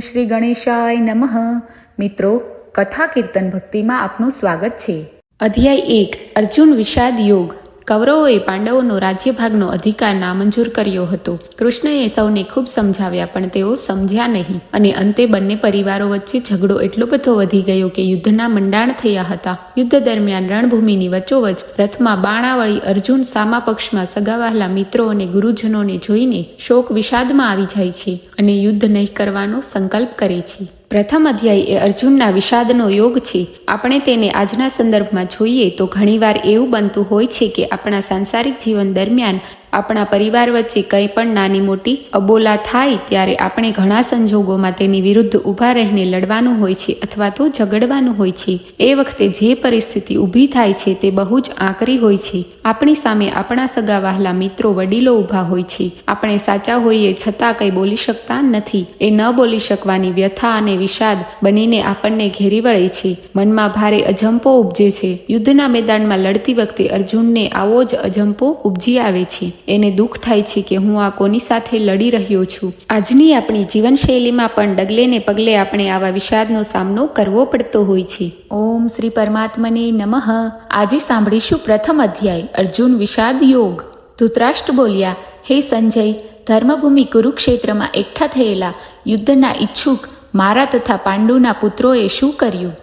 શ્રી ગણેશાય નમઃ. મિત્રો, કથા કીર્તન ભક્તિમાં આપનું સ્વાગત છે. અધ્યાય એક, અર્જુન વિષાદ યોગ. કૌરવોએ પાંડવોનો રાજ્યભાગનો અધિકાર નામંજૂર કર્યો હતો. કૃષ્ણએ સૌને ખૂબ સમજાવ્યા, પણ તેઓ સમજ્યા નહીં. અને અંતે બંને પરિવારો વચ્ચે ઝઘડો એટલો બધો વધી ગયો કે યુદ્ધના મંડાણ થયા હતા. યુદ્ધ દરમિયાન રણભૂમિની વચ્ચોવચ રથમાં બાણાવળી અર્જુન સામા પક્ષમાં સગાવહાલા મિત્રો અને ગુરુજનોને જોઈને શોક વિષાદમાં આવી જાય છે અને યુદ્ધ નહીં કરવાનો સંકલ્પ કરે છે. પ્રથમ અધ્યાય એ અર્જુનના વિષાદનો યોગ છે. આપણે તેને આજના સંદર્ભમાં જોઈએ તો ઘણીવાર એવું બનતું હોય છે કે આપણા સાંસારિક જીવન દરમિયાન આપણા પરિવાર વચ્ચે કંઈ પણ નાની મોટી અબોલા થાય ત્યારે આપણે ઘણા સંજોગોમાં તેની વિરુદ્ધ ઊભા રહીને લડવાનું હોય છે અથવા તો ઝઘડવાનું હોય છે. એ વખતે જે પરિસ્થિતિ ઊભી થાય છે તે બહુ જ આકરી હોય છે. આપણી સામે આપણા સગા વહાલા મિત્રો વડીલો ઊભા હોય છે. આપણે સાચા હોઈએ છતાં કંઈ બોલી શકતા નથી. એ ન બોલી શકવાની વ્યથા અને વિષાદ બનીને આપણને ઘેરી વળે છે. મનમાં ભારે અજંપો ઉપજે છે. યુદ્ધના મેદાનમાં લડતી વખતે અર્જુનને આવો જ અજંપો ઉપજી આવે છે. એને દુઃખ થાય છે કે હું આ કોની સાથે લડી રહ્યો છું. આજની આપણી જીવનશૈલીમાં પણ ડગલે ને પગલે આપણે આવા વિષાદનો સામનો કરવો પડતો હોય છે. ઓમ શ્રી પરમાત્મને નમઃ. આજે સાંભળીશું પ્રથમ અધ્યાય, અર્જુન વિષાદ યોગ. ધૃતરાષ્ટ્ર બોલ્યા, હે સંજય, ધર્મભૂમિ કુરુક્ષેત્રમાં એકઠા થયેલા યુદ્ધના ઈચ્છુક મારા તથા પાંડુના પુત્રોએ શું કર્યું?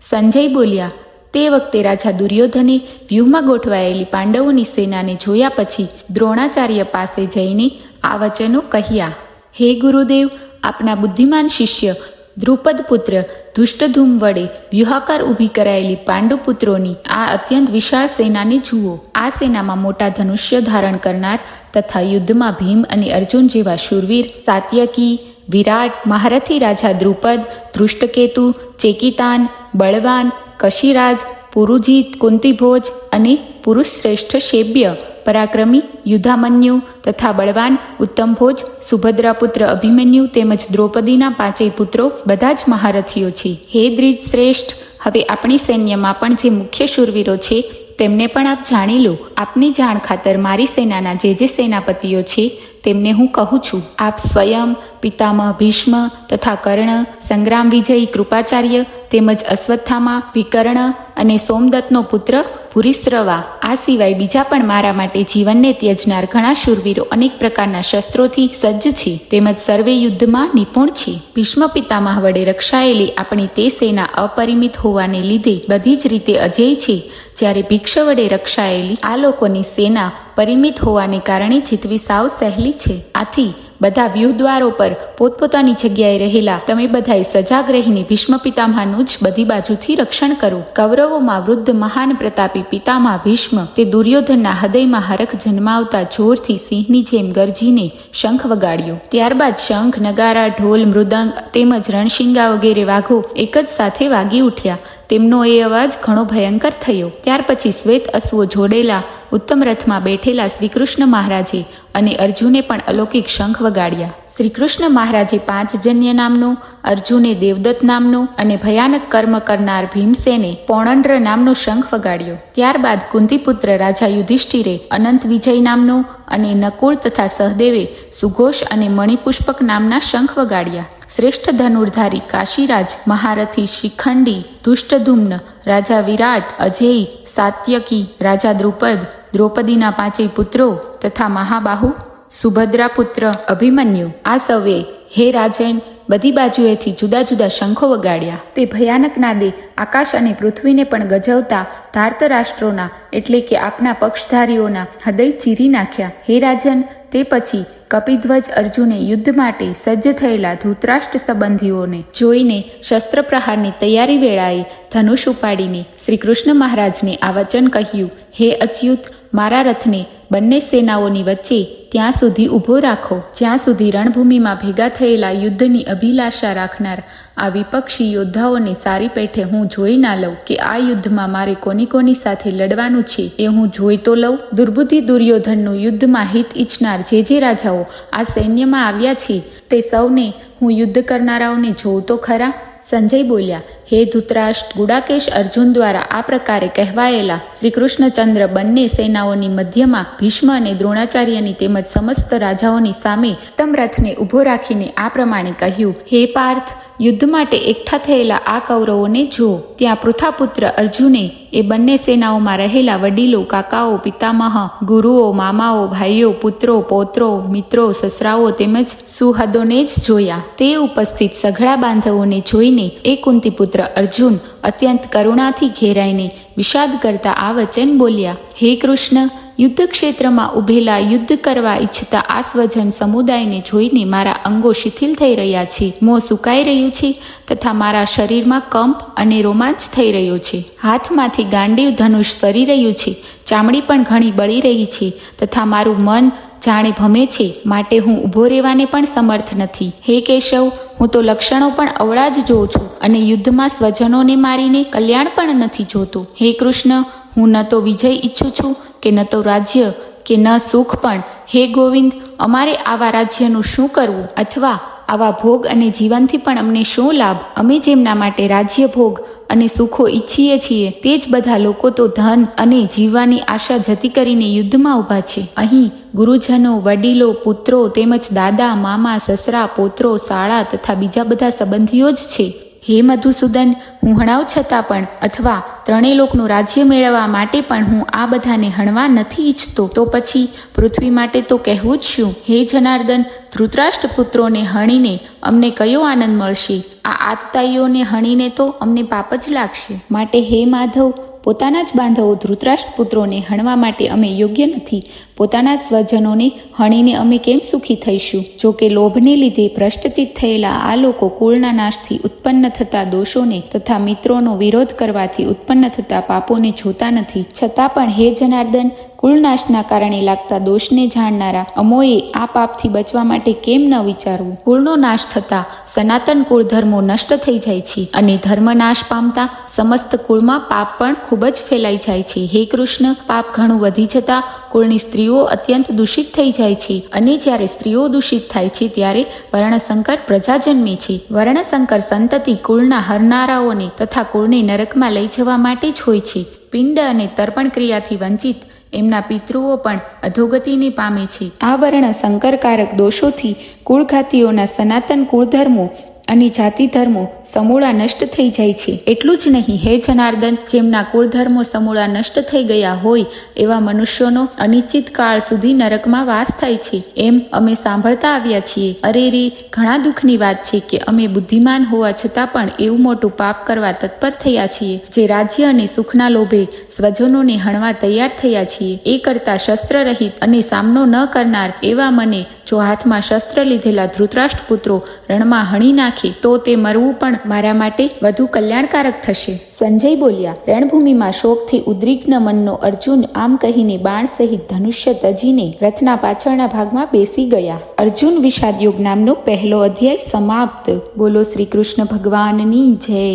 સંજય બોલ્યા તે વખતે રાજા દુર્યોધને વ્યૂહમાં ગોઠવાયેલી પાંડવોની સેનાને જોયા પછી દ્રોણાચાર્ય પાસે જઈને આ વચનો કહ્યા, હે ગુરુદેવ, આપના બુદ્ધિમાન શિષ્ય દ્રુપદ પુત્ર ધુષ્ટધૂમ વડે વ્યૂહાકાર ઊભી કરાયેલી પાંડુપુત્રોની આ અત્યંત વિશાળ સેનાને જુઓ. આ સેનામાં મોટા ધનુષ્ય ધારણ કરનાર તથા યુદ્ધમાં ભીમ અને અર્જુન જેવા શૂરવીર, સાત્યકી, વિરાટ, મહારથી રાજા દ્રુપદ, ધૃષ્ટકેતુ, ચેકિતાન, બળવાન કશિરાજ, પુરુજીત, કુંતીભોજ અને પુરુષ શ્રેષ્ઠ શેબ્ય પરાક્રમી યુધામન્યુ તથા બળવાન, ઉત્તમભોજ, સુભદ્રાપુત્ર અભિમન્યુ તેમજ દ્રૌપદીના પાંચેય પુત્રો બધા જ મહારથીઓ છે. હે દ્રિજ શ્રેષ્ઠ હવે આપણી સૈન્યમાં પણ જે મુખ્ય શૂરવીરો છે, તેમને પણ આપ જાણી લો. આપની જાણ ખાતર મારી સેનાના જે જે સેનાપતિઓ છે તેમને હું કહું છું. આપ સ્વયં, પિતામહ ભીષ્મ તથા કર્ણ, સંગ્રામ વિજયી કૃપાચાર્ય તેમજ અશ્વત્થામા, વિકર્ણ અને સોમદત્તનો પુત્ર ભૂરિશ્રવા આ સિવાય બીજા પણ મારા માટે જીવનને ત્યજનાર ઘણા શૂરવીરો અનેક પ્રકારના શસ્ત્રોથી સજ્જ છે. તેમજ સર્વે યુદ્ધમાં નિપુણ છે. ભીષ્મ પિતામહ વડે રક્ષાયેલી આપણી તે સેના અપરિમિત હોવાને લીધે બધી જ રીતે અજેય છે. જ્યારે ભિક્ષ વડે રક્ષાયેલી આ લોકોની સેના પરિમિત હોવાને કારણે જીતવી સાવ સહેલી છે. આથી બધા વ્યુદ્વારો પર પોતપોતાની જગ્યાએ રહેલા તમે બધાએ સજાગ રહીને ભીષ્મ પિતામહાનું જ બધી બાજુથી રક્ષણ કરો. કૌરવોમાં વૃદ્ધ મહાન પ્રતાપી પિતામહ ભીષ્મ તે દુર્યોધનના હૃદયમાં હરખ જન્માવતા જોરથી સિંહની જેમ ગરજીને શંખ વગાડ્યો. ત્યારબાદ શંખ, નગારા, ઢોલ, મૃદંગ તેમજ રણશિંગા વગેરે વાઘો એક જ સાથે વાગી ઉઠ્યા. તેમનો એ અવાજ ઘણો ભયંકર થયો. ત્યાર પછી શ્વેત અશ્વો જોડેલા ઉત્તમ રથમાં બેઠેલા શ્રીકૃષ્ણ મહારાજે અને અર્જુને પણ અલૌકિક શંખ વગાડ્યા. શ્રીકૃષ્ણ મહારાજે પાંચજન્ય નામનું, અર્જુને દેવદત્ત નામનું અને ભયાનક કર્મ કરનાર ભીમસેને પૌણંડ્ર નામનો શંખ વગાડ્યો. ત્યારબાદ કુંતીપુત્ર રાજા યુધિષ્ઠિરે અનંત વિજય નામનો અને નકુળ તથા સહદેવે સુઘોષ અને મણિપુષ્પક નામના શંખ વગાડ્યા. શ્રેષ્ઠ ધનુર્ધારી કાશીરાજ મહારથી શિખંડી ધુષ્ટધુમ્ન રાજા વિરાટ, અજેય, સાત્યકી, રાજા દ્રુપદ, દ્રૌપદીના પાંચેય પુત્રો તથા મહાબાહુ સુભદ્રા પુત્ર અભિમન્યુ આ સૌએ હે રાજન બધી બાજુએથી જુદા જુદા શંખો વગાડ્યા. તે ભયાનક નાદે આકાશ અને પૃથ્વીને પણ ગજવતા ધાર્તરાષ્ટ્રોના એટલે કે આપના પક્ષધારીઓના હૃદય ચીરી નાખ્યા. હે રાજન તે પછી કપિધ્વજ અર્જુને યુદ્ધ માટે સજ્જ થયેલા ધૂતરાષ્ટ્ર સંબંધીઓને જોઈને શસ્ત્ર પ્રહારની તૈયારી વેળાએ ધનુષ ઉપાડીને શ્રી કૃષ્ણ મહારાજને આ વચન કહ્યું, હે અચ્યુત, મારા રથને બંને સેનાઓની વચ્ચે ત્યાં સુધી ઊભો રાખો. જ્યાં સુધી રણભૂમિમાં ભેગા થયેલા યુદ્ધની અભિલાષા રાખનાર આ વિપક્ષી યોદ્ધાઓને સારી પેઠે હું જોઈ ના લઉં કે આ યુદ્ધમાં મારે કોની કોની સાથે લડવાનું છે એ હું જોઈ તો લઉં. દુર્બુદ્ધિ દુર્યોધનનું યુદ્ધમાં હિત ઈચ્છનાર જે જે રાજાઓ આ સૈન્યમાં આવ્યા છે તે સૌને હું યુદ્ધ કરનારાઓને જોઉં તો ખરા? સંજય બોલ્યા, હે ધૃતરાષ્ટ્ર, ગુડાકેશ અર્જુન દ્વારા આ પ્રકારે કહેવાયેલા શ્રી કૃષ્ણચંદ્ર બંને સેનાઓની મધ્યમાં ભીષ્મ અને દ્રોણાચાર્યની તેમજ સમસ્ત રાજાઓની સામે ઉત્તમ રથને ઊભો રાખીને આ પ્રમાણે કહ્યું, હે પાર્થ યુદ્ધ માટે એકઠા થયેલા આ કૌરવોને જુઓ. ત્યાં પૃથાપુત્ર અર્જુને એ બંને સેનાઓમાં રહેલા વડીલો, કાકાઓ, પિતામહ, ગુરુઓ, મામાઓ, ભાઈઓ, પુત્રો, પૌત્રો, મિત્રો, સસરાઓ તેમજ સુહદોને જ જોયા. તે ઉપસ્થિત સઘળા બાંધવોને જોઈને એ કુંતીપુત્ર અર્જુન અત્યંત કરુણાથી ઘેરાઈને વિષાદ કરતા આ વચન બોલ્યા, હે કૃષ્ણ યુદ્ધ ક્ષેત્રમાં ઉભેલા યુદ્ધ કરવા ઈચ્છતા આ સ્વજન સમુદાયને જોઈને મારા અંગો શિથિલ થઈ રહ્યા છે. મોં સુકાઈ રહ્યું છે તથા મારા શરીરમાં કંપ અને રોમાંચ થઈ રહ્યો છે. હાથમાંથી ગાંડીવ ધનુષ સરી રહ્યું છે. ચામડી પણ ઘણી બળી રહી છે તથા મારું મન જાણે ભમે છે. માટે હું ઊભો રહેવાને પણ સમર્થ નથી. હે કેશવ, હું તો લક્ષણો પણ અવળા જ જોઉં છું અને યુદ્ધમાં સ્વજનોને મારીને કલ્યાણ પણ નથી જોતો. હે કૃષ્ણ, હું ન તો વિજય ઈચ્છું છું કે ન તો રાજ્ય કે ન સુખ પણ. હે ગોવિંદ, અમારે આવા રાજ્યનું શું કરવું અથવા આવા ભોગ અને જીવનથી પણ અમને શું લાભ? અમે જેમના માટે રાજ્ય ભોગ અને સુખો ઈચ્છીએ છીએ, તે જ બધા લોકો તો ધન અને જીવવાની આશા જતી કરીને યુદ્ધમાં ઊભા છે. અહીં ગુરુજનો, વડીલો, પુત્રો તેમજ દાદા, મામા, સસરા, પોત્રો, શાળા તથા બીજા બધા સંબંધીઓ જ છે. હે મધુસૂદન, હું હણાવ છતાં પણ અથવા ત્રણેય લોકનું રાજ્ય મેળવવા માટે પણ હું આ બધાને હણવા નથી ઈચ્છતો. તો પછી પૃથ્વી માટે તો કહેવું જ શું? હે જનાર્દન ધૃતરાષ્ટ્ર પુત્રોને હણીને અમને કયો આનંદ મળશે? આ આતતાઈઓને હણીને તો અમને પાપ જ લાગશે. માટે હે માધવ પોતાના જ બાંધવો ધૃતરાષ્ટ્ર પુત્રોને હણવા માટે અમે યોગ્ય નથી. પોતાના જ સ્વજનોને હણીને અમે કેમ સુખી થઈશું? જો કે લોભને લીધે ભ્રષ્ટચિત થયેલા આ લોકો કુળના નાશથી ઉત્પન્ન થતા દોષોને તથા મિત્રોનો વિરોધ કરવાથી ઉત્પન્ન થતા પાપોને જોતા નથી. છતાં પણ હે જનાર્દન કુળનાશના કારણે લાગતા દોષને જાણનારા અમોએ આ પાપથી બચવા માટે કેમ ન વિચારવું? કુળનો નાશ થતા સનાતન કુળ ધર્મો નષ્ટ થઈ જાય છે અને ધર્મ નાશ પામતા સમસ્ત કુળમાં પાપ પણ ખૂબ જ ફેલાઈ જાય છે. હે કૃષ્ણ, પાપ ઘણું વધી જતા કુળની સ્ત્રીઓ અત્યંત દૂષિત થઈ જાય છે અને જ્યારે સ્ત્રીઓ દૂષિત થાય છે ત્યારે વર્ણશંકર પ્રજા જન્મે છે. વર્ણશંકર સંતતિ કુળના હરનારાઓને તથા કુળને નરકમાં લઈ જવા માટે જ હોય છે. પિંડ અને તર્પણ ક્રિયાથી વંચિત એમના પિતૃઓ પણ અધોગતિને પામે છે. આ વર્ણ સંકરકારક દોષોથી કુળઘાતીઓના સનાતન કુળધર્મો અને જાતિ ધર્મો સમૂળા નષ્ટ થઈ જાય છે. એટલું જ નહીં, હે જનાર્દન, જેમના કુળધર્મો સમૂળા નષ્ટ થઈ ગયા હોય, એવા મનુષ્યોનો અનિશ્ચિત કાળ સુધી નરકમાં વાસ થાય છે. એમ અમે સાંભળતા આવ્યા છીએ. અરે રે, ઘણા દુઃખની વાત છે કે અમે બુદ્ધિમાન હોવા છતાં પણ એવું મોટું પાપ કરવા તત્પર થયા છીએ, જે રાજ્ય અને સુખના લોભે સ્વજનોને હણવા તૈયાર થયા છીએ. એ કરતા શસ્ત્ર રહિત અને સામનો ન કરનાર એવા મને જો હાથમાં શસ્ત્ર લીધેલા ધૃતરાષ્ટ્ર પુત્રો રણમાં હણી નાખે, તો તે મરવું પણ મારા માટે વધુ કલ્યાણકારક થશે. સંજય બોલ્યા, રણભૂમિમાં શોકથી ઉદ્રિગ્ન મનનો અર્જુન આમ કહીને બાણ સહિત ધનુષ્ય તજીને રથના પાછળના ભાગમાં બેસી ગયા. અર્જુન વિષાદ યોગ નામનો પહેલો અધ્યાય સમાપ્ત. બોલો શ્રી કૃષ્ણ ભગવાનની જય.